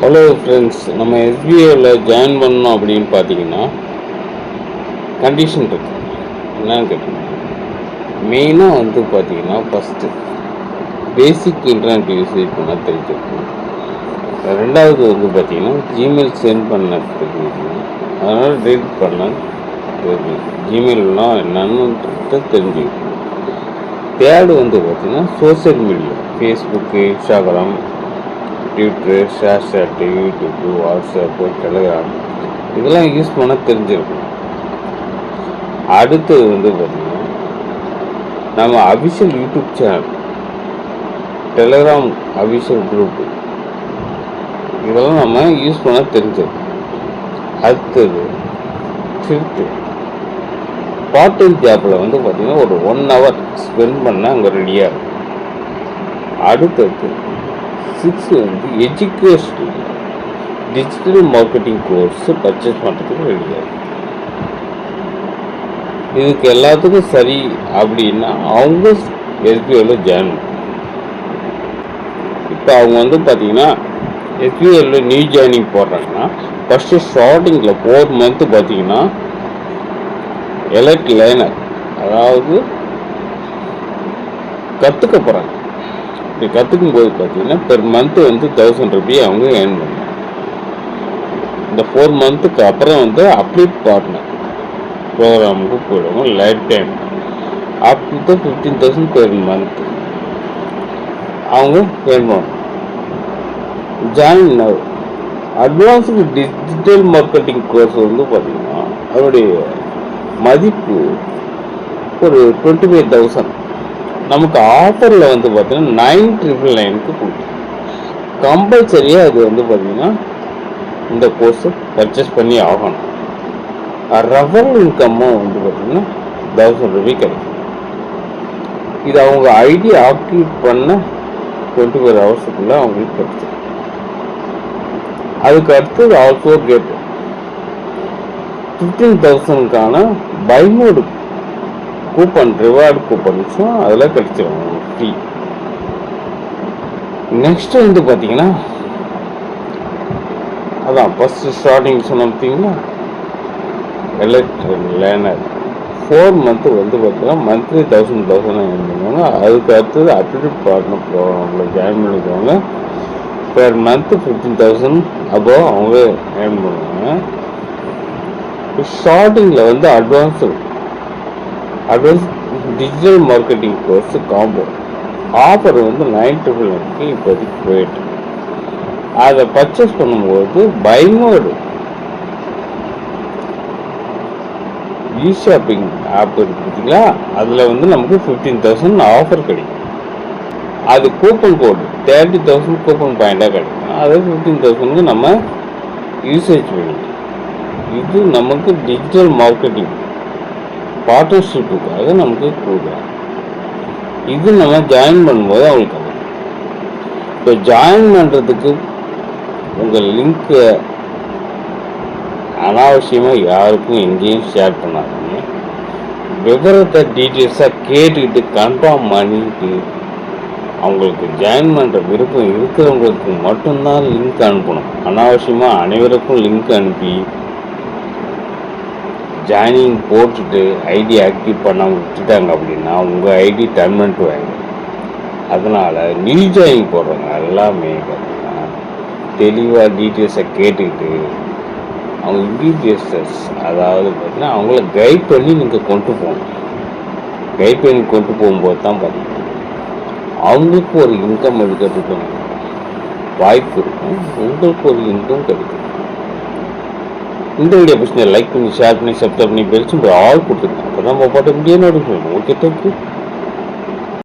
Hello friends நம்ம எஸ்பிஐவில் join பண்ணோம் அப்படின்னு பார்த்தீங்கன்னா கண்டிஷன் இருக்கு. என்னன்னு கேட்டீங்கன்னா மெயினாக வந்து பார்த்தீங்கன்னா ஃபஸ்ட்டு பேசிக் இன்டர்நெட் யூசேஜ் பண்ண தெரிஞ்சிருக்கணும் ரெண்டாவது வந்து பார்த்தீங்கன்னா ஜிமெயில் சென்ட் பண்ண தெரிஞ்சுக்கணும் அதனால் டெலிட் பண்ண தெரிஞ்சுக்கணும் ஜிமெயில்லாம் என்னன்னு தெரிஞ்சுக்கணும் தேர்டு வந்து பார்த்தீங்கன்னா social media Facebook Instagram Twitter ShareChat YouTube WhatsApp Telegram இதெல்லாம் யூஸ் பண்ண தெரிஞ்சிருக்கும். அடுத்தது வந்து பார்த்திங்கன்னா நம்ம official YouTube channel Telegram official group இதெல்லாம் நம்ம யூஸ் பண்ண தெரிஞ்சிருக்கோம். அடுத்தது ட்விட்டு பார்ட் டைம் ஜாப்பில் வந்து பார்த்திங்கன்னா ஒரு ஒன் ஹவர் ஸ்பெண்ட் பண்ணால் அங்கே ரெடியாக இருக்கும். அடுத்தது சிக்ஸ் வந்து education digital marketing course purchase பண்ணுறதுக்கு ரெடியாக இதுக்கு எல்லாத்துக்கும் சரி அப்படின்னா அவங்க எஸ்பிஐயில் ஜாயின் இப்போ அவங்க வந்து பார்த்தீங்கன்னா எஸ்பிஐயில் நியூ ஜாயினிங் போடுறாங்கன்னா ஃபஸ்ட்டு ஸ்டார்டிங்கில் ஃபோர் மந்த்து பார்த்தீங்கன்னா எலக்ட் லேனர் அதாவது கற்றுக்க போகிறாங்க இப்படி கற்றுக்கும் போது பார்த்தீங்கன்னா பெர் மந்த்து வந்து தௌசண்ட் ருபி அவங்க ஏர்ன் பண்ணுவாங்க. இந்த ஃபோர் மந்த்துக்கு அப்புறம் வந்து அப்ளிட் பார்ட்னர் ப்ரோக்ராமுக்கு போயிடுவாங்க life time up to fifteen thousand per month அவங்க ஏர்ன் பண்ணுவாங்க. Join advanced digital marketing course வந்து பார்த்தீங்கன்னா அதனுடைய மதிப்பு ஒரு டுவெண்ட்டி ஃபைவ் தௌசண்ட் நமக்கு ஆஃபரில் வந்து பார்த்தீங்கன்னா நைன் ட்ரிபிள் நைனுக்கு கொடுக்கும் கம்பல்சரியாக அது வந்து பார்த்தீங்கன்னா இந்த கோர்ஸை பர்ச்சேஸ் பண்ணி ஆகணும். ரெஃபரல் இன்கம்மும் வந்து பார்த்தீங்கன்னா தௌசண்ட் ருபி கிடைக்கும். இது அவங்க ஐடி ஆக்டிவேட் பண்ண டுவெண்ட்டி ஃபோர் ஹவர்ஸுக்குள்ளே அவங்களுக்கு கிடைச்சிடும் அதுக்கு அடுத்தது ஆல்சோ கேட் ஃபிஃப்டீன் தௌசண்ட்க்கான பைமோடு கூப்பன் ரிவார்டு கூப்பன்ஸும் அதில் கிடைச்சிடும் ஃப்ரீ நெக்ஸ்ட் வந்து பார்த்தீங்கன்னா அதான் ஃபஸ்ட்டு ஸ்டார்டிங் சொன்ன பார்த்தீங்கன்னா எலக்ட்ரிக் லேனர் ஃபோர் மந்த்து வந்து பார்த்தீங்கன்னா மந்த்லி தௌசண்ட் தௌசண்ட் ஏர்ன் பண்ணுவாங்க. அதுக்கு அடுத்தது அப்டேட் பார்ட்னர் ப்ரோக்ராமில் ஜாயின் பண்ணிக்குவாங்க. பெர் மந்த்து ஃபிஃப்டீன் தௌசண்ட் அப்போ அவங்க ஏர்ன் பண்ணுவாங்க. ஸ்டார்டிங்கில் வந்து advance advance digital marketing course combo offer வந்து நைன் ட்ரிபிள் நைன்க்கு இப்போதைக்கு போயிட்டு. அதை பர்ச்சேஸ் பண்ணும்போது பைமோடு இ ஷாப்பிங் ஆப் இருக்கு பார்த்தீங்களா? அதில் வந்து நமக்கு ஃபிஃப்டீன் தௌசண்ட் ஆஃபர் கிடைக்கும். அது coupon code thirty thousand coupon பாயிண்டாக கிடைக்கும். அது ஃபிஃப்டீன் தௌசண்ட்க்கு நம்ம யூசேஜ் பண்ணிக்கலாம் இது நமக்கு டிஜிட்டல் மார்க்கெட்டிங் பார்ட்னர்ஷிப்புக்காக நமக்கு கொடுக்குறாங்க இது நம்ம ஜாயின் பண்ணும்போது அவங்களுக்கு கிடைக்கும் இப்போ ஜாயின் பண்ணுறதுக்கு உங்கள் லிங்க்கை அனாவசியமாக யாருக்கும் எங்கேயும் ஷேர் பண்ணாதீங்க. விவரத்தை டீட்டெயில்ஸாக கேட்டுக்கிட்டு கன்ஃபார்ம் பண்ணிட்டு அவங்களுக்கு ஜாயின் பண்ணுற விருப்பம் இருக்கிறவங்களுக்கு மட்டும்தான் லிங்க் அனுப்பணும். அனாவசியமாக அனைவருக்கும் லிங்க் அனுப்பி ஜாயினிங் போட்டுட்டு ஐடி ஆக்டிவ் பண்ண விட்டுட்டாங்க அப்படின்னா உங்கள் ஐடி டர்ன் வாங்க. அதனால் நியூ ஜாயின் போடுறவங்க எல்லாமே பார்த்தீங்கன்னா தெளிவாக டீட்டெயில்ஸை கேட்டுக்கிட்டு அவங்க டீட்டெயில்ஸஸ் அதாவது பார்த்தீங்கன்னா அவங்கள கைட் பண்ணி நீங்கள் கொண்டு போகணும். கைட் பண்ணி கொண்டு போகும்போது தான் பார்த்தீங்கன்னா அவங்களுக்கு ஒரு இன்கம் எடுக்கிறதுக்கு வாய்ப்பு இருக்கும். உங்களுக்கு ஒரு இன்கம் கிடைக்கும். இந்த வீடியோ பிடிச்சி லைக் பண்ணி ஷேர் பண்ணி சப்ஸ்கிரைப் பண்ணி பெல்ஸும் ஆல் கொடுத்துருங்க அப்போ தான் நம்ம பாட்டு வீடியோ நோட்டிஃபிகேஷன் ஓகே தேங்க்யூ